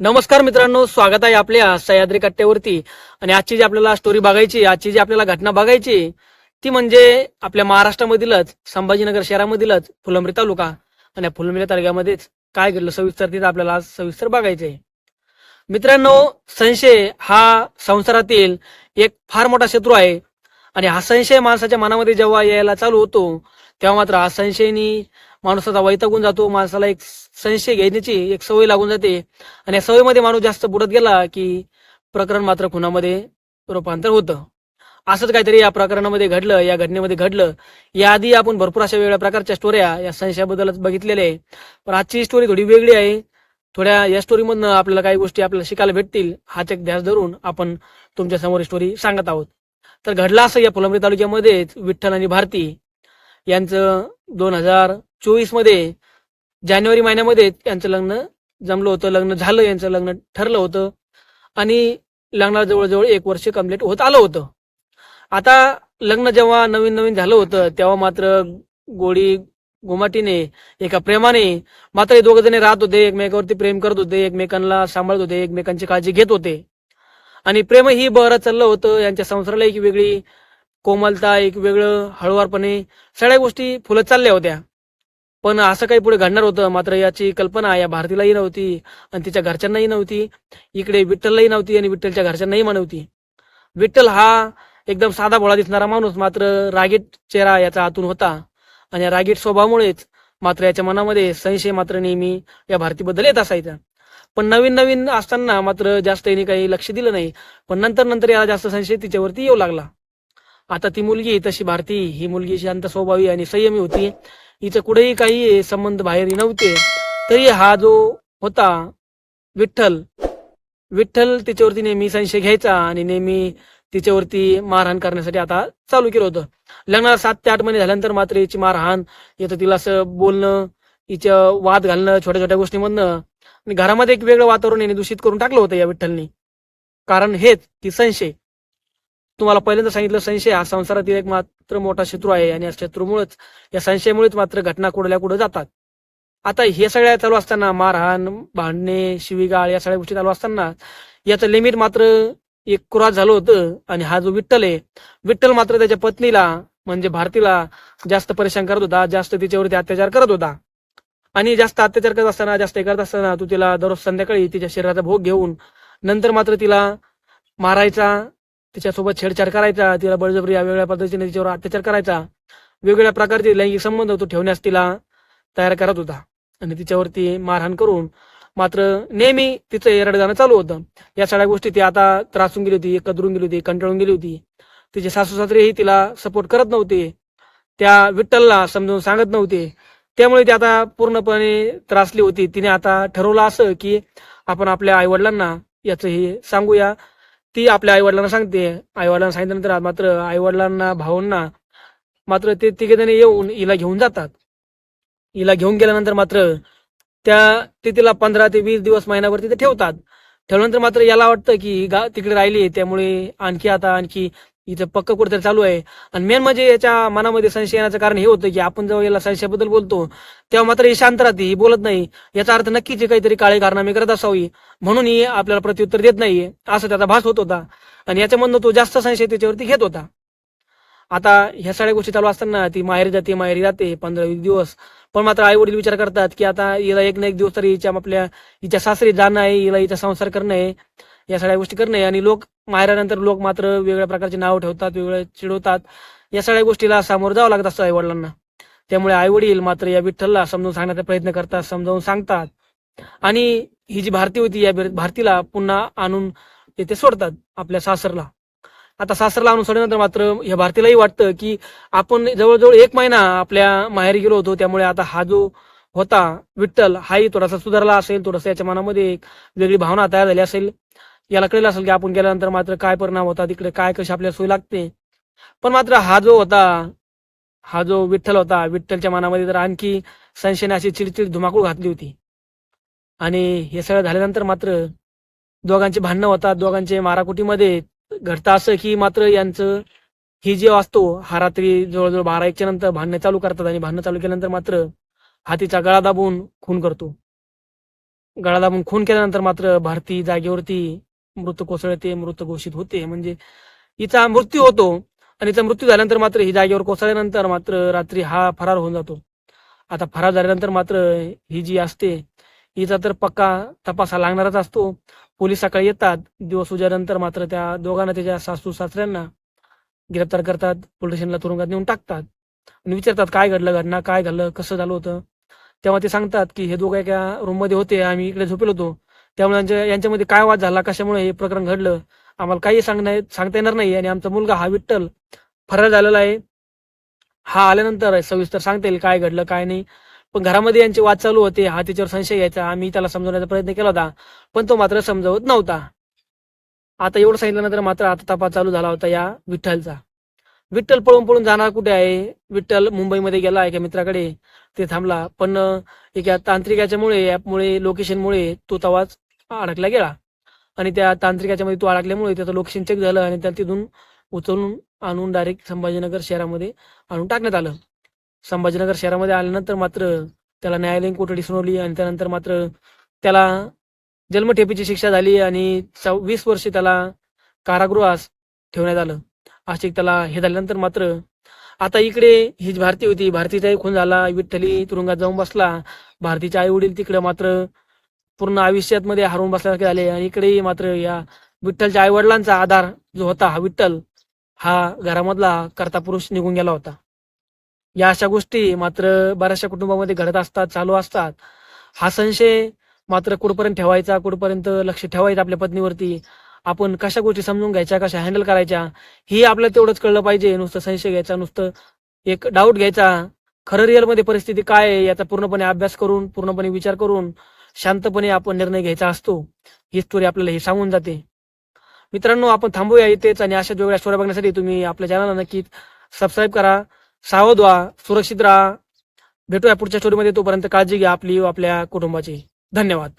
नमस्कार मित्रांनो स्वागत आहे आपल्या सह्याद्री कट्ट्यावरती आणि आजची जी आपल्याला स्टोरी बघायची आजची जी आपल्याला घटना बघायची ती म्हणजे आपल्या महाराष्ट्रामधीलच संभाजीनगर शहरामधीलच फुलंब्री तालुका. आणि फुलंब्री तालुक्यामध्येच काय घडलं सविस्तर तिथं आपल्याला आज सविस्तर बघायचंय. मित्रांनो संशय हा संसारातील एक फार मोठा शत्रू आहे. आणि हा संशय माणसाच्या मनामध्ये जेव्हा यायला चालू होतो तेव्हा मात्र हा संशयनी माणसाचा वैतागून जातो. माणसाला एक संशय घेण्याची एक सवय लागून जाते. आणि या सवयीमध्ये माणूस जास्त बुडत गेला की प्रकरण मात्र खुनामध्ये रूपांतर होतं. असंच काहीतरी या प्रकरणामध्ये घडलं या घटनेमध्ये घडलं. याआधी आपण भरपूर अशा वेगळ्या प्रकारच्या स्टोऱ्या या संशयाबद्दलच बघितलेल्या आहे. पण आजची स्टोरी थोडी वेगळी आहे. थोड्या या स्टोरीमधनं आपल्याला काही गोष्टी आपल्याला शिकायला भेटतील. हाच एक ध्यास धरून आपण तुमच्यासमोर स्टोरी सांगत आहोत. तर घडलं असं या फुलंबरी तालुक्यामध्ये विठ्ठल आणि भारती. यांचं दोन हजार चोवीसमध्ये जानेवारी महिन्यामध्ये यांचं लग्न जमलं होतं लग्न झालं यांचं लग्न ठरलं होतं. आणि लग्नाला जवळजवळ एक वर्ष कंप्लीट होत आलं होतं. आता लग्न जेव्हा नवीन नवीन झालं होतं तेव्हा मात्र गोडी गोमाटीने एका प्रेमाने मात्र हे दोघ जण राहत होते एकमेकावरती प्रेम करत होते एकमेकांना सांभाळत होते एकमेकांची काळजी घेत होते. आणि प्रेम ही बरं चाललं होतं यांच्या संसाराला एक वेगळी कोमलता एक वेगळं हळुवारपणे सगळ्या गोष्टी फुलत चालल्या होत्या. पण असं काही पुढे घडणार होतं मात्र याची कल्पना या भारतीलाही नव्हती आणि तिच्या घरच्यांनाही नव्हती. इकडे विठ्ठललाही नव्हती आणि विठ्ठलच्या घरच्यांनाही नव्हती. विठ्ठल हा एकदम साधा भोळा दिसणारा माणूस मात्र रागीट चेहरा याचा आतून होता. आणि या रागीट स्वभावामुळेच मात्र याच्या मनामध्ये संशय मात्र नेहमी या भारतीबद्दल येत असायचा. पण नवीन नवीन असताना मात्र जास्त यांनी काही लक्ष दिलं नाही. पण नंतर नंतर याला जास्त संशय तिच्यावरती येऊ लागला. आता ती मुलगी तशी भारती ही मुलगी शांत स्वभावी आणि संयमी होती. हिचं कुठेही काही संबंध बाहेर नव्हते. तरी हा जो होता विठ्ठल विठ्ठल तिच्यावरती नेहमी संशय घ्यायचा आणि नेहमी तिच्यावरती मारहाण करण्यासाठी आता चालू केलं होतं. लग्नाला सात ते आठ महिने झाल्यानंतर मात्र हिची मारहाण येतं तिला असं बोलणं हिचं वाद घालणं छोट्या छोट्या गोष्टीमधनं आणि घरामध्ये एक वेगळं वातावरण याने दूषित करून टाकलं होतं या विठ्ठलनी. कारण हेच की संशय. तुम्हाला पहिल्यांदा सांगितलं संशय हा संसारातील एक मात्र मोठा शत्रू आहे आणि या शत्रूमुळेच या संशयामुळेच मात्र घटना कुठल्या कुठं जातात. आता हे सगळ्या चालू असताना मारहाण भांडणे शिवीगाळ या सगळ्या गोष्टी चालू असताना याचं लिमिट मात्र एक क्रॉस झालं होतं आणि हा जो विठ्ठल आहे विठ्ठल मात्र त्याच्या पत्नीला म्हणजे भारतीला जास्त परेशान करत होता जास्त तिच्यावरती अत्याचार करत होता. आणि जास्त अत्याचार करत असताना जास्त हे करत असताना तू तिला दररोज संध्याकाळी तिच्या शरीराचा भोग घेऊन नंतर मात्र तिला मारायचा तिच्यासोबत छेडछाड करायचा तिला बळजबरी या वेगळ्या पद्धतीने तिच्यावर अत्याचार करायचा. वेगवेगळ्या प्रकारचे लैंगिक संबंध तो ठेवण्यास तिला तयार करत होता. आणि तिच्यावरती मारहाण करून मात्र नेहमी तिचं एरड जाणं चालू होतं. या सगळ्या गोष्टी ती आता त्रासून गेली होती कदरून गेली होती कंटाळून गेली होती. तिचे सासू सासरेही तिला सपोर्ट करत नव्हते. त्या विठ्ठलला समजून सांगत नव्हते. त्यामुळे ती आता पूर्णपणे त्रासली होती. तिने आता ठरवलं असं की आपण आपल्या आईवडिलांना याचं हे सांगूया. ती आपल्या आईवडिलांना सांगते. आईवडिलांना सांगितल्यानंतर मात्र आईवडिलांना भावांना मात्र ते तिघे जण येऊन हिला घेऊन जातात. हिला घेऊन गेल्यानंतर मात्र त्या ते तिला पंधरा ते वीस दिवस महिनाभर तिथे ठेवतात. ठेवल्यानंतर मात्र याला वाटतं की गा तिकडे राहिली त्यामुळे आणखी आता आणखी इथं पक्क कुठेतरी चालू आहे. आणि मेन म्हणजे याच्या मनामध्ये संशय येण्याचं कारण हे होतं की आपण जेव्हा याला संशयाबद्दल बोलतो तेव्हा मात्र ही शांत राहते ही बोलत नाही. याचा अर्थ नक्कीच काहीतरी काळे कारनामे करत असावी. म्हणून ही आपल्याला प्रत्युत्तर देत नाहीये असं त्याचा भास होत होता. आणि याच्यामधनं तो जास्त संशय त्याच्यावरती घेत होता. आता ह्या सगळ्या गोष्टी चालू असताना ती माहेरी जाते माहेरी जाते पंधरा वीस दिवस. पण मात्र आई वडील विचार करतात की आता हिला एक ना एक दिवस तरी हिच्या आपल्या हिच्या सासरी जाणं आहे हिला हिचा संसार करणं आहे. या सगळ्या गोष्टी करणे आणि लोक माहेरानंतर लोक मात्र वेगळ्या प्रकारचे नाव ठेवतात वेगळे चिडवतात. या सगळ्या गोष्टीला सामोरं जावं लागत असतं आईवडिलांना. त्यामुळे आईवडील मात्र या विठ्ठलला समजून सांगण्याचा प्रयत्न करतात समजावून सांगतात. आणि ही जी भारती होती या भारतीला पुन्हा आणून येथे सोडतात आपल्या सासरला. आता सासरला आणून सोडल्यानंतर मात्र या भारतीलाही वाटतं की आपण जवळजवळ एक महिना आपल्या माहेरी गेलो होतो. त्यामुळे आता हा जो होता विठ्ठल हाही थोडासा सुधारला असेल थोडासा याच्या मनामध्ये एक वेगळी भावना तयार झाली असेल. याला कळलं असेल की आपण गेल्यानंतर मात्र काय परिणाम होता तिकडे काय कशी आपल्याला सोय लागते. पण मात्र हा जो होता हा जो विठ्ठल होता विठ्ठलच्या मनामध्ये तर आणखी संशयाने अशी चिडचिड धुमाकूळ घातली होती. आणि हे सगळं झाल्यानंतर मात्र दोघांचे भांडणं होतात दोघांचे माराकुटीमध्ये घडतं असं की मात्र यांचं ही जे असतो हा रात्री जवळजवळ बारा एकच्या नंतर भांडणं चालू करतात आणि भांडणं चालू केल्यानंतर मात्र हातीचा गळा दाबून खून करतो. गळा दाबून खून केल्यानंतर मात्र भारती जागेवरती मृत कोसळते मृत घोषित होते. म्हणजे हिचा मृत्यू होतो आणि हिचा मृत्यू झाल्यानंतर मात्र ही जागेवर कोसळल्यानंतर मात्र रात्री हा फरार होऊन जातो. आता फरार झाल्यानंतर मात्र ही जी असते हिचा तर पक्का तपास हा लागणारच असतो. पोलीस सकाळी येतात दिवस उजाल्यानंतर मात्र त्या दोघांना त्याच्या सासू सासऱ्यांना गिरफ्तार करतात पोलीस स्टेशनला तुरुंगात नेऊन टाकतात आणि विचारतात काय घडलं? घटना काय झालं? कसं झालं होतं? तेव्हा ते सांगतात की हे दोघं एका रूममध्ये होते. आम्ही इकडे झोपेल होतो. त्यामुळे म्हणजे यांच्यामध्ये काय वाद झाला कशामुळे हे प्रकरण घडलं आम्हाला काही सांगण्या सांगता येणार नाही आणि आमचा मुलगा हा विठ्ठल फरार झालेला आहे. हा आल्यानंतर सविस्तर सांगता येईल काय घडलं काय नाही. पण घरामध्ये यांचे वाद चालू होते हा त्याच्यावर संशय घ्यायचा आम्ही त्याला समजवण्याचा प्रयत्न केला होता पण तो मात्र समजवत नव्हता. आता एवढं सांगितल्यानंतर मात्र आता तपास चालू झाला होता या विठ्ठलचा. विठ्ठल पळून पळून जाणार कुठे आहे? विठ्ठल मुंबईमध्ये गेला एका मित्राकडे. ते थांबला पण एका तांत्रिकाच्यामुळे ॲपमुळे लोकेशनमुळे तो तवाच अडकला गेला. आणि त्या तांत्रिकाच्या मध्ये तो अडकल्यामुळे त्याचं लोकेशन चेक झालं आणि त्याला तिथून उचलून आणून डायरेक्ट संभाजीनगर शहरामध्ये आणून टाकण्यात आलं. संभाजीनगर शहरामध्ये आल्यानंतर मात्र त्याला न्यायालयीन कोठडी सुनावली आणि त्यानंतर मात्र त्याला जन्मठेपीची शिक्षा झाली आणि वीस वर्षे त्याला कारागृहास ठेवण्यात आलं. आशिक त्याला हे झाल्यानंतर मात्र आता इकडे ही भारती होती भारतीचाही खून झाला विठ्ठली तुरुंगात जाऊन बसला. भारतीचे आई वडील तिकडे मात्र पूर्ण आयुष्यात मध्ये हरवून बसल्यासारखे झाले. आणि इकडे मात्र या विठ्ठलच्या आई वडिलांचा आधार जो होता हा विठ्ठल हा घरामधला कर्ता पुरुष निघून गेला होता. या अशा गोष्टी मात्र बऱ्याचशा कुटुंबामध्ये घडत असतात चालू असतात. हा संशय मात्र कुठपर्यंत ठेवायचा कुठपर्यंत लक्ष ठेवायचं आपल्या पत्नीवरती? आपण कशा गोष्टी समजून घ्यायच्या कशा हँडल करायच्या? ही आपल्याला तेवढंच कळलं पाहिजे. नुसतं संशय घ्यायचा नुसतं एक डाऊट घ्यायचा. खरं रिअलमध्ये परिस्थिती काय आहे याचा पूर्णपणे अभ्यास करून पूर्णपणे विचार करून शांतपणे आपण निर्णय घ्यायचा असतो. ही स्टोरी आपल्याला हे सांगून जाते. मित्रांनो आपण थांबूया इथेच आणि अशा वेगळ्या स्टोऱ्या बघण्यासाठी तुम्ही आपल्या चॅनलला नक्की सबस्क्राईब करा सावध व्हा सुरक्षित राहा. भेटूया पुढच्या स्टोरीमध्ये तोपर्यंत काळजी घ्या आपली व आपल्या कुटुंबाची. धन्यवाद.